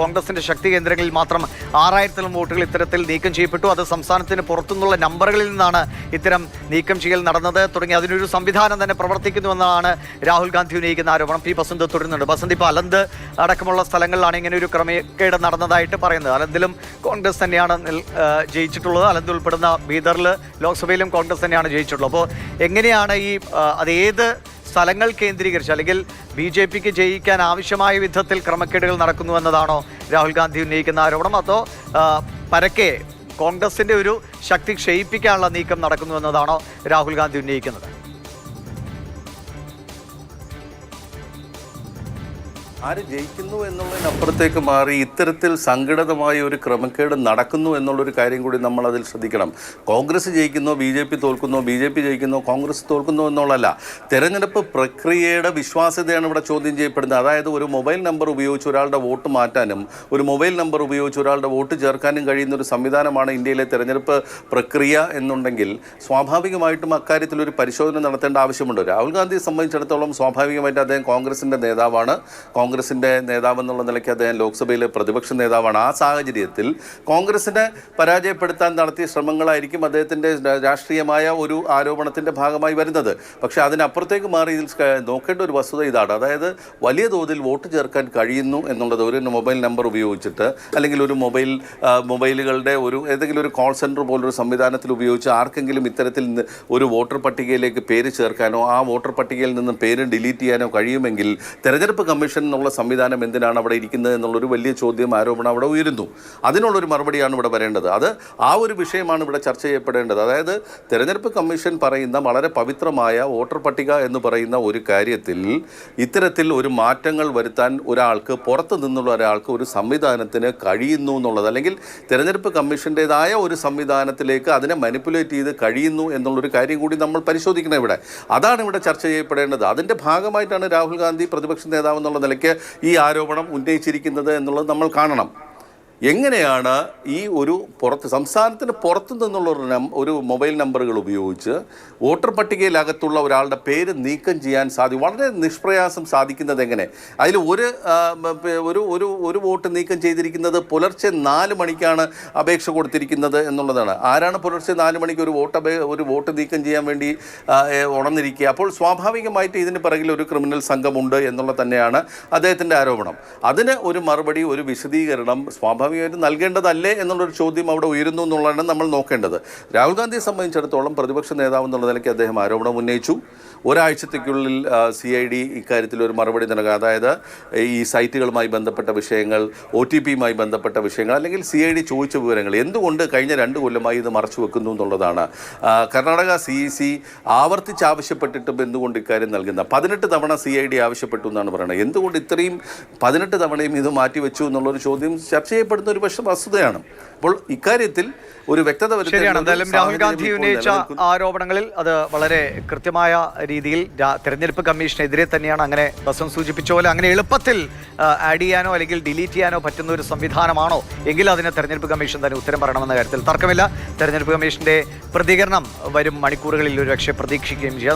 കോൺഗ്രസിന്റെ ശക്തി കേന്ദ്രങ്ങളിൽ മാത്രം ആറായിരത്തിലും വോട്ടുകൾ ഇത്തരത്തിൽ നീക്കം ചെയ്യപ്പെട്ടു. അത് സംസ്ഥാനത്തിന് പുറത്തുനിന്നുള്ള നമ്പറുകളിൽ നിന്നാണ് ഇത്തരം നീക്കം ചെയ്യൽ നടന്നത്. തുടങ്ങി അതിനൊരു സംവിധാനം തന്നെ പ്രവർത്തിക്കുന്നുവെന്നാണ് രാഹുൽ ഗാന്ധി ഉന്നയിക്കുന്ന ആരോപണം. പി ബസന്ത് തുടരുന്നുണ്ട്. ബസന്ത് ഇപ്പോൾ അലന്ത് അടക്കമുള്ള സ്ഥലങ്ങളിലാണ് ഇങ്ങനെ ഒരു ക്രമക്കേട് നടന്നതായിട്ട് പറയുന്നത്. അലന്തിലും കോൺഗ്രസ് തന്നെയാണ് ജയിച്ചിട്ടുള്ളത്. അലന്ത് ഉൾപ്പെടുന്ന ബീദറിൽ ലോക്സഭയിലും കോൺഗ്രസ് തന്നെയാണ് ജയിച്ചിട്ടുള്ളത്. അപ്പോൾ എങ്ങനെയാണ് ഈ അത് ഏത് സ്ഥലങ്ങൾ കേന്ദ്രീകരിച്ച് അല്ലെങ്കിൽ ബി ജെ പിക്ക് ജയിക്കാൻ ആവശ്യമായ വിധത്തിൽ ക്രമക്കേടുകൾ നടക്കുന്നു എന്നതാണോ രാഹുൽ ഗാന്ധി ഉന്നയിക്കുന്ന ആരോപണം. അതോ പരക്കെ കോൺഗ്രസിന്റെ ഒരു ശക്തി ക്ഷയിപ്പിക്കാനുള്ള നീക്കം നടക്കുന്നു എന്നതാണോ രാഹുൽ ഗാന്ധി ഉന്നയിക്കുന്നത്? ആര് ജയിക്കുന്നു എന്നുള്ളതിനപ്പുറത്തേക്ക് മാറി ഇത്തരത്തിൽ സംഘടിതമായ ഒരു ക്രമക്കേട് നടക്കുന്നു എന്നുള്ളൊരു കാര്യം കൂടി നമ്മൾ അതിൽ ശ്രദ്ധിക്കണം. കോൺഗ്രസ് ജയിക്കുന്നു ബി ജെ പി തോൽക്കുന്നോ ബി ജെ പി ജയിക്കുന്നോ കോൺഗ്രസ് തോൽക്കുന്നു എന്നുള്ളതല്ല. തെരഞ്ഞെടുപ്പ് പ്രക്രിയയുടെ വിശ്വാസ്യതയാണ് ഇവിടെ ചോദ്യം ചെയ്യപ്പെടുന്നത്. അതായത് ഒരു മൊബൈൽ നമ്പർ ഉപയോഗിച്ച് ഒരാളുടെ വോട്ട് മാറ്റാനും ഒരു മൊബൈൽ നമ്പർ ഉപയോഗിച്ച് ഒരാളുടെ വോട്ട് ചേർക്കാനും കഴിയുന്ന ഒരു സംവിധാനമാണ് ഇന്ത്യയിലെ തെരഞ്ഞെടുപ്പ് പ്രക്രിയ എന്നുണ്ടെങ്കിൽ സ്വാഭാവികമായിട്ടും അക്കാര്യത്തിൽ ഒരു പരിശോധന നടത്തേണ്ട ആവശ്യമുണ്ട്. രാഹുൽ ഗാന്ധിയെ സംബന്ധിച്ചിടത്തോളം സ്വാഭാവികമായിട്ട് അദ്ദേഹം കോൺഗ്രസിന്റെ നേതാവാണ്. കോൺഗ്രസിന്റെ നേതാവെന്നുള്ള നിലയ്ക്ക് അദ്ദേഹം ലോക്സഭയിലെ പ്രതിപക്ഷ നേതാവാണ്. ആ സാഹചര്യത്തിൽ കോൺഗ്രസിനെ പരാജയപ്പെടുത്താൻ നടത്തിയ ശ്രമങ്ങളായിരിക്കും അദ്ദേഹത്തിന്റെ രാഷ്ട്രീയമായ ഒരു ആരോപണത്തിന്റെ ഭാഗമായി വരുന്നത്. പക്ഷേ അതിനപ്പുറത്തേക്ക് മാറി ഇതിൽ നോക്കേണ്ട ഒരു വസ്തുത ഇതാണ്. അതായത് വലിയ തോതിൽ വോട്ട് ചേർക്കാൻ കഴിയുന്നു എന്നുള്ളത് ഒരു മൊബൈൽ നമ്പർ ഉപയോഗിച്ചിട്ട് അല്ലെങ്കിൽ ഒരു മൊബൈൽ മൊബൈലുകളുടെ ഒരു ഏതെങ്കിലും ഒരു കോൾ സെന്റർ പോലൊരു സംവിധാനത്തിൽ ഉപയോഗിച്ച് ആർക്കെങ്കിലും ഇത്തരത്തിൽ ഒരു വോട്ടർ പട്ടികയിലേക്ക് പേര് ചേർക്കാനോ ആ വോട്ടർ പട്ടികയിൽ നിന്ന് പേര് ഡിലീറ്റ് ചെയ്യാനോ കഴിയുമെങ്കിൽ തെരഞ്ഞെടുപ്പ് കമ്മീഷൻ എന്നുള്ള സംവിധാനം എന്തിനാണ് അവിടെ ഇരിക്കുന്നത് എന്നുള്ളൊരു വലിയ ചോദ്യം ആരോപണം അവിടെ ഉയരുന്നു. അതിനുള്ളൊരു മറുപടിയാണ് ഇവിടെ വരേണ്ടത്. അത് ആ ഒരു വിഷയമാണ് ഇവിടെ ചർച്ച ചെയ്യപ്പെടേണ്ടത്. അതായത് തെരഞ്ഞെടുപ്പ് കമ്മീഷൻ പറയുന്ന വളരെ പവിത്രമായ വോട്ടർ പട്ടിക എന്ന് പറയുന്ന ഒരു കാര്യത്തിൽ ഇത്തരത്തിൽ ഒരു മാറ്റങ്ങൾ വരുത്താൻ ഒരാൾക്ക് പുറത്തു നിന്നുള്ള ഒരാൾക്ക് ഒരു സംവിധാനത്തിന് കഴിയുന്നു എന്നുള്ളത് അല്ലെങ്കിൽ തെരഞ്ഞെടുപ്പ് കമ്മീഷന്റേതായ ഒരു സംവിധാനത്തിലേക്ക് അതിനെ മാനിപ്പുലേറ്റ് ചെയ്ത് കഴിയുന്നു എന്നുള്ളൊരു കാര്യം കൂടി നമ്മൾ പരിശോധിക്കണം ഇവിടെ. അതാണ് ഇവിടെ ചർച്ച ചെയ്യപ്പെടേണ്ടത്. അതിന്റെ ഭാഗമായിട്ടാണ് രാഹുൽ ഗാന്ധി പ്രതിപക്ഷ നേതാവ് എന്നുള്ള നിലയ്ക്ക് ഈ ആരോപണം ഉന്നയിച്ചിരിക്കുന്നത് എന്നുള്ളത് നമ്മൾ കാണണം. എങ്ങനെയാണ് ഈ ഒരു പുറത്ത് സംസ്ഥാനത്തിന് പുറത്തു നിന്നുള്ള ഒരു ഒരു മൊബൈൽ നമ്പറുകൾ ഉപയോഗിച്ച് വോട്ടർ പട്ടികയിലകത്തുള്ള ഒരാളുടെ പേര് നീക്കം ചെയ്യാൻ സാധിക്കും വളരെ നിഷ്പ്രയാസം സാധിക്കുന്നത് എങ്ങനെ? അതിൽ ഒരു ഒരു ഒരു ഒരു വോട്ട് നീക്കം ചെയ്തിരിക്കുന്നത് പുലർച്ചെ നാല് മണിക്കാണ് അപേക്ഷ കൊടുത്തിരിക്കുന്നത് എന്നുള്ളതാണ്. ആരാണ് പുലർച്ചെ നാല് മണിക്ക് ഒരു വോട്ട് ഒരു വോട്ട് നീക്കം ചെയ്യാൻ വേണ്ടി ഉണർന്നിരിക്കുക? അപ്പോൾ സ്വാഭാവികമായിട്ട് ഇതിന് പിറകിൽ ഒരു ക്രിമിനൽ സംഘമുണ്ട് എന്നുള്ള തന്നെയാണ് അദ്ദേഹത്തിന്റെ ആരോപണം. അതിന് ഒരു മറുപടി ഒരു വിശദീകരണം സ്വാഭാവികമായിട്ടും നൽകേണ്ടതല്ലേ എന്നുള്ളൊരു ചോദ്യം അവിടെ ഉയരുന്നു എന്നുള്ളതാണ് നമ്മൾ നോക്കേണ്ടത്. രാഹുൽ ഗാന്ധിയെ സംബന്ധിച്ചിടത്തോളം പ്രതിപക്ഷ നേതാവ് എന്നുള്ള നിലയ്ക്ക് അദ്ദേഹം ആരോപണം ഉന്നയിച്ചു. ഒരാഴ്ചത്തേക്കുള്ളിൽ സി ഐ ഡി ഇക്കാര്യത്തിൽ ഒരു മറുപടി നൽകുക. അതായത് ഈ സൈറ്റുകളുമായി ബന്ധപ്പെട്ട വിഷയങ്ങൾ ഒ ടി പിയുമായി ബന്ധപ്പെട്ട വിഷയങ്ങൾ അല്ലെങ്കിൽ സി ഐ ഡി ചോദിച്ച വിവരങ്ങൾ എന്തുകൊണ്ട് കഴിഞ്ഞ രണ്ട് കൊല്ലമായി ഇത് മറച്ചു വെക്കുന്നു എന്നുള്ളതാണ്. കർണാടക സി ഇ സി ആവർത്തിച്ച് ആവശ്യപ്പെട്ടിട്ടും എന്തുകൊണ്ട് ഇക്കാര്യം നൽകുന്ന? പതിനെട്ട് തവണ സി ഐ ഡി ആവശ്യപ്പെട്ടു എന്നാണ് പറയുന്നത്. എന്തുകൊണ്ട് ഇത്രയും പതിനെട്ട് തവണയും ഇത് മാറ്റിവെച്ചു എന്നുള്ളൊരു ചോദ്യം ചർച്ച ചെയ്യപ്പെടുന്ന ഒരു പക്ഷേ വസ്തുതയാണ്. അപ്പോൾ ഇക്കാര്യത്തിൽ ഒരു വ്യക്തത ശരിയാണ്. എന്തായാലും രാഹുൽ ഗാന്ധി ഉന്നയിച്ച ആരോപണങ്ങളിൽ അത് വളരെ കൃത്യമായ രീതിയിൽ തെരഞ്ഞെടുപ്പ് കമ്മീഷനെതിരെ തന്നെയാണ് അങ്ങനെ ബസം സൂചിപ്പിച്ച പോലെ അങ്ങനെ എളുപ്പത്തിൽ ആഡ് ചെയ്യാനോ അല്ലെങ്കിൽ ഡിലീറ്റ് ചെയ്യാനോ പറ്റുന്ന ഒരു സംവിധാനമാണോ എങ്കിൽ അതിന് തെരഞ്ഞെടുപ്പ് കമ്മീഷൻ തന്നെ ഉത്തരം പറയണമെന്ന കാര്യത്തിൽ തർക്കമില്ല. തെരഞ്ഞെടുപ്പ് കമ്മീഷന്റെ പ്രതികരണം വരും മണിക്കൂറുകളിൽ ഒരു പക്ഷേ പ്രതീക്ഷിക്കുകയും ചെയ്യാം.